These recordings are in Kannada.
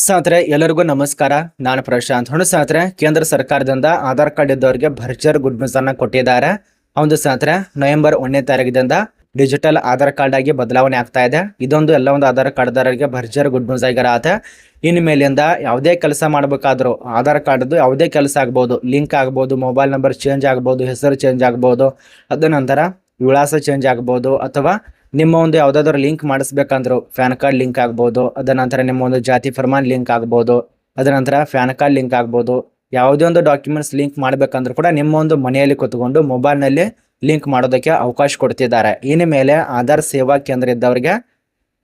ಸ್ನೇಹಿತರೆ, ಎಲ್ಲರಿಗೂ ನಮಸ್ಕಾರ. ನಾನು ಪ್ರಶಾಂತ್. ಹಣ ಸಾತ್ರೆ ಕೇಂದ್ರ ಸರ್ಕಾರದಿಂದ ಆಧಾರ್ ಕಾರ್ಡ್ ಇದ್ದವರಿಗೆ ಭರ್ಜರ್ ಗುಡ್ ನ್ಯೂಸ್ ಅನ್ನ ಕೊಟ್ಟಿದ್ದಾರೆ. ಒಂದು ಸ್ನೇಹಿತರೆ, ನವೆಂಬರ್ ಒಂದನೇ ತಾರೀಕಿನಿಂದ ಡಿಜಿಟಲ್ ಆಧಾರ್ ಕಾರ್ಡ್ ಆಗಿ ಬದಲಾವಣೆ ಆಗ್ತಾ ಇದೆ. ಇದೊಂದು ಎಲ್ಲ ಒಂದು ಆಧಾರ್ ಕಾರ್ಡ್ದಾರರಿಗೆ ಭರ್ಜರ್ ಗುಡ್ ನ್ಯೂಸ್ ಆಗಿರತ್ತೆ ಇನ್ನು ಮೇಲಿಂದ ಯಾವುದೇ ಕೆಲಸ ಮಾಡಬೇಕಾದ್ರೂ ಆಧಾರ್ ಕಾರ್ಡ್ದು ಯಾವುದೇ ಕೆಲಸ ಆಗ್ಬೋದು. ಲಿಂಕ್ ಆಗ್ಬೋದು, ಮೊಬೈಲ್ ನಂಬರ್ ಚೇಂಜ್ ಆಗ್ಬೋದು, ಹೆಸರು ಚೇಂಜ್ ಆಗ್ಬೋದು, ಅದ ನಂತರ ವಿಳಾಸ ಚೇಂಜ್ ಆಗ್ಬೋದು ಅಥವಾ ನಿಮ್ಮ ಒಂದು ಯಾವ್ದಾದ್ರು ಲಿಂಕ್ ಮಾಡಿಸ್ಬೇಕಂದ್ರು ಪ್ಯಾನ್ ಕಾರ್ಡ್ ಲಿಂಕ್ ಆಗ್ಬೋದು, ಅದ ನಂತರ ನಿಮ್ಮ ಒಂದು ಜಾತಿ ಫರ್ಮಾನ್ ಲಿಂಕ್ ಆಗ್ಬೋದು, ಅದ ನಂತರ ಪ್ಯಾನ್ ಕಾರ್ಡ್ ಲಿಂಕ್ ಆಗ್ಬೋದು, ಯಾವುದೇ ಒಂದು ಡಾಕ್ಯುಮೆಂಟ್ಸ್ ಲಿಂಕ್ ಮಾಡ್ಬೇಕಂದ್ರೂ ಕೂಡ ನಿಮ್ಮ ಒಂದು ಮನೆಯಲ್ಲಿ ಕೂತ್ಕೊಂಡು ಮೊಬೈಲ್ನಲ್ಲಿ ಲಿಂಕ್ ಮಾಡೋದಕ್ಕೆ ಅವಕಾಶ ಕೊಡ್ತಿದ್ದಾರೆ. ಇನ್ನು ಮೇಲೆ ಆಧಾರ್ ಸೇವಾ ಕೇಂದ್ರ ಇದ್ದವ್ರಿಗೆ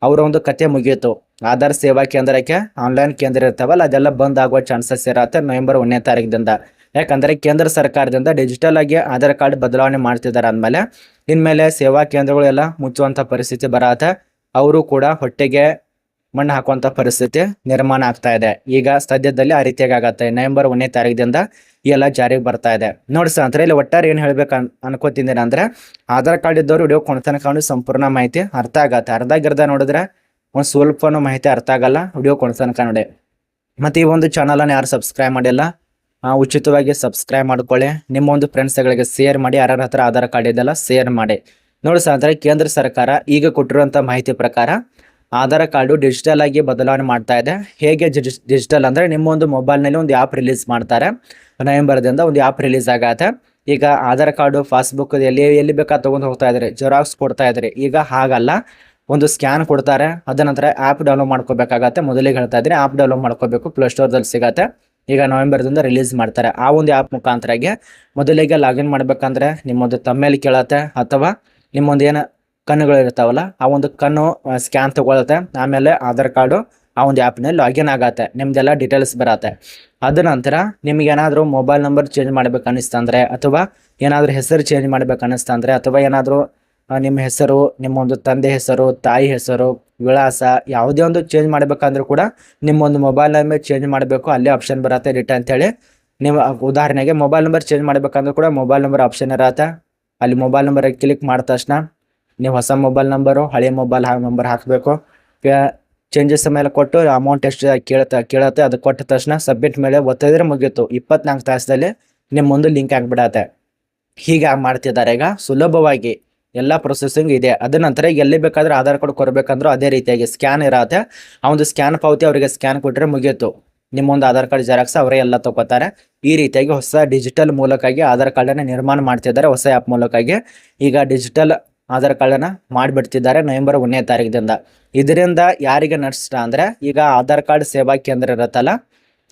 ಅವರ ಒಂದು ಕತೆ ಮುಗಿಯಿತು ಆಧಾರ್ ಸೇವಾ ಕೇಂದ್ರಕ್ಕೆ ಆನ್ಲೈನ್ ಕೇಂದ್ರ ಇರ್ತಾವಲ್ಲ, ಅದೆಲ್ಲ ಬಂದ್ ಆಗುವ ಚಾನ್ಸಸ್ ಇರತ್ತೆ ನವೆಂಬರ್ ಒಂದನೇ ತಾರೀಕಿನಿಂದ ಯಾಕಂದ್ರೆ ಕೇಂದ್ರ ಸರ್ಕಾರದಿಂದ ಡಿಜಿಟಲ್ ಆಗಿ ಆಧಾರ್ ಕಾರ್ಡ್ ಬದಲಾವಣೆ ಮಾಡ್ತಿದ್ದಾರೆ ಅಂದಮೇಲೆ, ಇನ್ಮೇಲೆ ಸೇವಾ ಕೇಂದ್ರಗಳೆಲ್ಲ ಮುಚ್ಚುವಂಥ ಪರಿಸ್ಥಿತಿ ಬರತ್ತೆ ಅವರು ಕೂಡ ಹೊಟ್ಟೆಗೆ ಮಣ್ಣು ಹಾಕುವಂಥ ಪರಿಸ್ಥಿತಿ ನಿರ್ಮಾಣ ಆಗ್ತಾ ಇದೆ. ಈಗ ಸದ್ಯದಲ್ಲಿ ಆ ರೀತಿಯಾಗಿ ಆಗತ್ತೆ. ನವೆಂಬರ್ ಒಂದನೇ ತಾರೀಕಿನಿಂದ ಎಲ್ಲ ಜಾರಿಗೆ ಬರ್ತಾ ಇದೆ. ನೋಡಿ ಸ್ನೇಹಿತರೆ, ಇಲ್ಲಿ ಒಟ್ಟಾರೆ ಏನು ಹೇಳ್ಬೇಕು ಅನ್ ಅನ್ಕೋತಿದ್ದೀನಿ ಅಂದರೆ ಆಧಾರ್ ಕಾರ್ಡ್ ಇದ್ದವರು ವಿಡಿಯೋ ಕೊಡ್ತಾನೆ ಸಂಪೂರ್ಣ ಮಾಹಿತಿ ಅರ್ಥ ಆಗತ್ತೆ. ಅರ್ಧ ಗಿರ್ಧ ನೋಡಿದ್ರೆ ಒಂದು ಸ್ವಲ್ಪನೂ ಮಾಹಿತಿ ಅರ್ಥ ಆಗಲ್ಲ. ವಿಡಿಯೋ ಕೊಡ್ತಾನೆ ನೋಡಿ. ಮತ್ತು ಈ ಒಂದು ಚಾನಲನ್ನು ಯಾರು ಸಬ್ಸ್ಕ್ರೈಬ್ ಮಾಡಿಲ್ಲ ಉಚಿತವಾಗಿ ಸಬ್ಸ್ಕ್ರೈಬ್ ಮಾಡ್ಕೊಳ್ಳಿ. ನಿಮ್ಮ ಒಂದು ಫ್ರೆಂಡ್ಸ್ಗಳಿಗೆ ಶೇರ್ ಮಾಡಿ ಯಾರ ಹತ್ರ ಆಧಾರ್ ಕಾರ್ಡ್ ಇದೆಲ್ಲ ಶೇರ್ ಮಾಡಿ. ನೋಡಿ ಸ್ನೇಹಿತರೆ, ಕೇಂದ್ರ ಸರ್ಕಾರ ಈಗ ಕೊಟ್ಟಿರುವಂಥ ಮಾಹಿತಿ ಪ್ರಕಾರ ಆಧಾರ್ ಕಾರ್ಡು ಡಿಜಿಟಲ್ ಆಗಿ ಬದಲಾವಣೆ ಮಾಡ್ತಾ ಇದೆ. ಹೇಗೆ ಡಿಜಿಟಲ್ ಅಂದರೆ ನಿಮ್ಮ ಒಂದು ಮೊಬೈಲ್ನಲ್ಲಿ ಒಂದು ಆ್ಯಪ್ ರಿಲೀಸ್ ಮಾಡ್ತಾರೆ. ನವೆಂಬರ್ದಿಂದ ಒಂದು ಆ್ಯಪ್ ರಿಲೀಸ್ ಆಗತ್ತೆ. ಈಗ ಆಧಾರ್ ಕಾರ್ಡು ಪಾಸ್ಬುಕ್ ಎಲ್ಲಿ ಎಲ್ಲಿ ಬೇಕಾದ ತೊಗೊಂಡು ಹೋಗ್ತಾ ಇದ್ದಾರೆ? ಜೆರಾಕ್ಸ್ ಕೊಡ್ತಾ ಇದ್ದಾರೆ. ಈಗ ಹಾಗಲ್ಲ. ಒಂದು ಸ್ಕ್ಯಾನ್ ಕೊಡ್ತಾರೆ. ಅದ ನಂತರ ಆ್ಯಪ್ ಡೌನ್ಲೋಡ್ ಮಾಡ್ಕೋಬೇಕಾಗತ್ತೆ. ಮೊದಲಿಗೆ ಹೇಳ್ತಾ ಇದ್ರೆ ಆ್ಯಪ್ ಡೌನ್ಲೋಡ್ ಮಾಡ್ಕೋಬೇಕು. ಪ್ಲೇಸ್ಟೋರ್ದಲ್ಲಿ ಸಿಗತ್ತೆ. ಈಗ ನವೆಂಬರ್ದಿಂದ ರಿಲೀಸ್ ಮಾಡ್ತಾರೆ. ಆ ಒಂದು ಆ್ಯಪ್ ಮುಖಾಂತರಾಗಿ ಮೊದಲಿಗೆ ಲಾಗಿನ್ ಮಾಡ್ಬೇಕಂದ್ರೆ ನಿಮ್ಮೊಂದು ತಮ್ಮೇಲಿ ಕೇಳತ್ತೆ ಅಥವಾ ನಿಮ್ಮೊಂದು ಏನು ಕಣ್ಣುಗಳು ಇರ್ತಾವಲ್ಲ, ಆ ಒಂದು ಕಣ್ಣು ಸ್ಕ್ಯಾನ್ ತಗೊಳತ್ತೆ. ಆಮೇಲೆ ಆಧಾರ್ ಕಾರ್ಡು ಆ ಒಂದು ಆ್ಯಪ್ನಲ್ಲಿ ಲಾಗಿನ್ ಆಗತ್ತೆ. ನಿಮ್ದೆಲ್ಲ ಡೀಟೇಲ್ಸ್ ಬರತ್ತೆ. ಅದ ನಂತರ ನಿಮ್ಗೆ ಏನಾದರೂ ಮೊಬೈಲ್ ನಂಬರ್ ಚೇಂಜ್ ಮಾಡ್ಬೇಕು ಅನಿಸ್ತಂದ್ರೆ ಅಥವಾ ಏನಾದರೂ ಹೆಸರು ಚೇಂಜ್ ಮಾಡ್ಬೇಕು ಅನಿಸ್ತಂದ್ರೆ ಅಥವಾ ಏನಾದರೂ ನಿಮ್ಮ ಹೆಸರು, ನಿಮ್ಮೊಂದು ತಂದೆ ಹೆಸರು, ತಾಯಿ ಹೆಸರು ವಿಳಾಸ, ಯಾವುದೇ ಒಂದು ಚೇಂಜ್ ಮಾಡಬೇಕಂದ್ರೂ ಕೂಡ ನಿಮ್ಮ ಒಂದು ಮೊಬೈಲ್ ನಂಬರ್ ಚೇಂಜ್ ಮಾಡಬೇಕು, ಅಲ್ಲೇ ಆಪ್ಷನ್ ಬರತ್ತೆ ರಿಟರ್ನ್ ಅಂತೇಳಿ. ನೀವು ಉದಾಹರಣೆಗೆ ಮೊಬೈಲ್ ನಂಬರ್ ಚೇಂಜ್ ಮಾಡಬೇಕಂದ್ರೂ ಕೂಡ ಮೊಬೈಲ್ ನಂಬರ್ ಆಪ್ಷನ್ ಇರತ್ತೆ. ಅಲ್ಲಿ ಮೊಬೈಲ್ ನಂಬರ್ ಕ್ಲಿಕ್ ಮಾಡಿದ ತಕ್ಷಣ ನೀವು ಹೊಸ ಮೊಬೈಲ್ ನಂಬರು ಹಳೆ ಮೊಬೈಲ್ ನಂಬರ್ ಹಾಕಬೇಕು. ಚೇಂಜಸ್ ಮೇಲೆ ಕೊಟ್ಟು ಅಮೌಂಟ್ ಎಷ್ಟು ಕೇಳುತ್ತೆ ಕೇಳುತ್ತೆ, ಅದು ಕೊಟ್ಟ ತಕ್ಷಣ ಸಬ್ಮಿಟ್ ಮೇಲೆ ಒತ್ತಿದ್ರೆ ಮುಗೀತು. ಇಪ್ಪತ್ನಾಲ್ಕು ತಾಸದಲ್ಲಿ ನಿಮ್ಮೊಂದು ಲಿಂಕ್ ಆಗಿಬಿಡತ್ತೆ. ಹೀಗೆ ಮಾಡ್ತಿದ್ದಾರೆ ಈಗ ಸುಲಭವಾಗಿ. ಎಲ್ಲ ಪ್ರೊಸೆಸಿಂಗ್ ಇದೆ. ಅದ ನಂತರ ಎಲ್ಲಿ ಬೇಕಾದ್ರೆ ಆಧಾರ್ ಕಾರ್ಡ್ ಕೊಡ್ಬೇಕಂದ್ರೂ ಅದೇ ರೀತಿಯಾಗಿ ಸ್ಕ್ಯಾನ್ ಇರತ್ತೆ. ಆ ಒಂದು ಸ್ಕ್ಯಾನ್ ಪಾವತಿ ಅವರಿಗೆ ಸ್ಕ್ಯಾನ್ ಕೊಟ್ಟರೆ ಮುಗಿಯಿತು. ನಿಮ್ಮೊಂದು ಆಧಾರ್ ಕಾರ್ಡ್ ಜೆರಾಕ್ಸ್ ಅವರೇ ಎಲ್ಲ ತಗೋತಾರೆ. ಈ ರೀತಿಯಾಗಿ ಹೊಸ ಡಿಜಿಟಲ್ ಮೂಲಕಾಗಿ ಆಧಾರ್ ಕಾರ್ಡನ್ನು ನಿರ್ಮಾಣ ಮಾಡ್ತಿದ್ದಾರೆ. ಹೊಸ ಆ್ಯಪ್ ಮೂಲಕಾಗಿ ಈಗ ಡಿಜಿಟಲ್ ಆಧಾರ್ ಕಾರ್ಡನ್ನು ಮಾಡಿಬಿಡ್ತಿದ್ದಾರೆ ನವೆಂಬರ್ ಒಂದನೇ ತಾರೀಕಿನಿಂದ ಇದರಿಂದ ಯಾರಿಗೆ ನಷ್ಟ ಅಂದರೆ ಈಗ ಆಧಾರ್ ಕಾರ್ಡ್ ಸೇವಾ ಕೇಂದ್ರ ಇರುತ್ತಲ್ಲ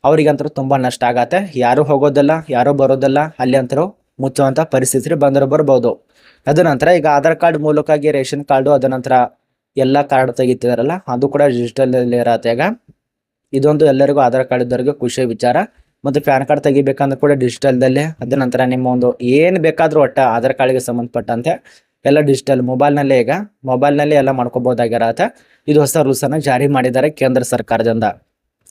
ಅವರಿಗಂತರೂ ತುಂಬ ನಷ್ಟ ಆಗತ್ತೆ. ಯಾರು ಹೋಗೋದಿಲ್ಲ, ಯಾರು ಬರೋದಿಲ್ಲ. ಅಲ್ಲಿ ಅಂತರೂ ಮುಚ್ಚುವಂಥ ಪರಿಸ್ಥಿತಿ ಬಂದರೂ ಬರ್ಬೋದು. ಅದ ನಂತರ ಈಗ ಆಧಾರ್ ಕಾರ್ಡ್ ಮೂಲಕವಾಗಿ ರೇಷನ್ ಕಾರ್ಡು, ಅದ ನಂತರ ಎಲ್ಲ ಕಾರ್ಡ್ ತೆಗಿತಿದಾರಲ್ಲ, ಅದು ಕೂಡ ಡಿಜಿಟಲ್ ಇರತ್ತೆ. ಈಗ ಇದೊಂದು ಎಲ್ಲರಿಗೂ ಆಧಾರ್ ಕಾರ್ಡ್ ಇದ್ದವರಿಗೆ ಖುಷಿ ವಿಚಾರ. ಮತ್ತು ಪ್ಯಾನ್ ಕಾರ್ಡ್ ತೆಗಿಬೇಕಂದ್ರೆ ಕೂಡ ಡಿಜಿಟಲ್ದಲ್ಲೇ ಅದ ನಂತರ ನಿಮ್ಮ ಒಂದು ಏನು ಬೇಕಾದರೂ ಒಟ್ಟ ಆಧಾರ್ ಕಾರ್ಡ್ಗೆ ಸಂಬಂಧಪಟ್ಟಂತೆ ಎಲ್ಲ ಡಿಜಿಟಲ್ ಮೊಬೈಲ್ನಲ್ಲೇ ಈಗ ಮೊಬೈಲ್ನಲ್ಲೇ ಎಲ್ಲ ಮಾಡ್ಕೋಬೋದಾಗಿರತ್ತೆ. ಇದು ಹೊಸ ರೂಲ್ಸನ್ನು ಜಾರಿ ಮಾಡಿದ್ದಾರೆ ಕೇಂದ್ರ ಸರ್ಕಾರದಿಂದ.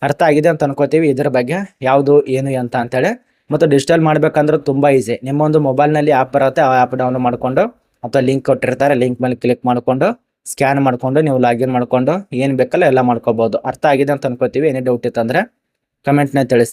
ಅರ್ಥ ಆಗಿದೆ ಅಂತ ಅನ್ಕೋತೀವಿ. ಇದರ ಬಗ್ಗೆ ಯಾವುದು ಏನು ಅಂತ ಅಂತೇಳಿ. ಮತ್ತು ಡಿಜಿಟಲ್ ಮಾಡಬೇಕಂದ್ರೆ ತುಂಬ ಈಸಿ ನಿಮ್ಮ ಒಂದು ಮೊಬೈಲ್ನಲ್ಲಿ ಆ್ಯಪ್ ಬರುತ್ತೆ, ಆ ಆ್ಯಪ್ ಡೌನ್ಲೋಡ್ ಮಾಡಿಕೊಂಡು ಅಥವಾ ಲಿಂಕ್ ಕೊಟ್ಟಿರ್ತಾರೆ ಲಿಂಕ್ ಮೇಲೆ ಕ್ಲಿಕ್ ಮಾಡಿಕೊಂಡು ಸ್ಕ್ಯಾನ್ ಮಾಡಿಕೊಂಡು, ನೀವು ಲಾಗಿನ್ ಮಾಡಿಕೊಂಡು, ಏನು ಬೇಕಲ್ಲ ಎಲ್ಲ ಮಾಡ್ಕೋಬೋದು. ಅರ್ಥ ಆಗಿದೆ ಅಂತ ಅನ್ಕೋತೀವಿ, ಏನೇ ಡೌಟ್ ಇತ್ತಂದರೆ ಕಮೆಂಟ್ನ ತಿಳಿಸಿ.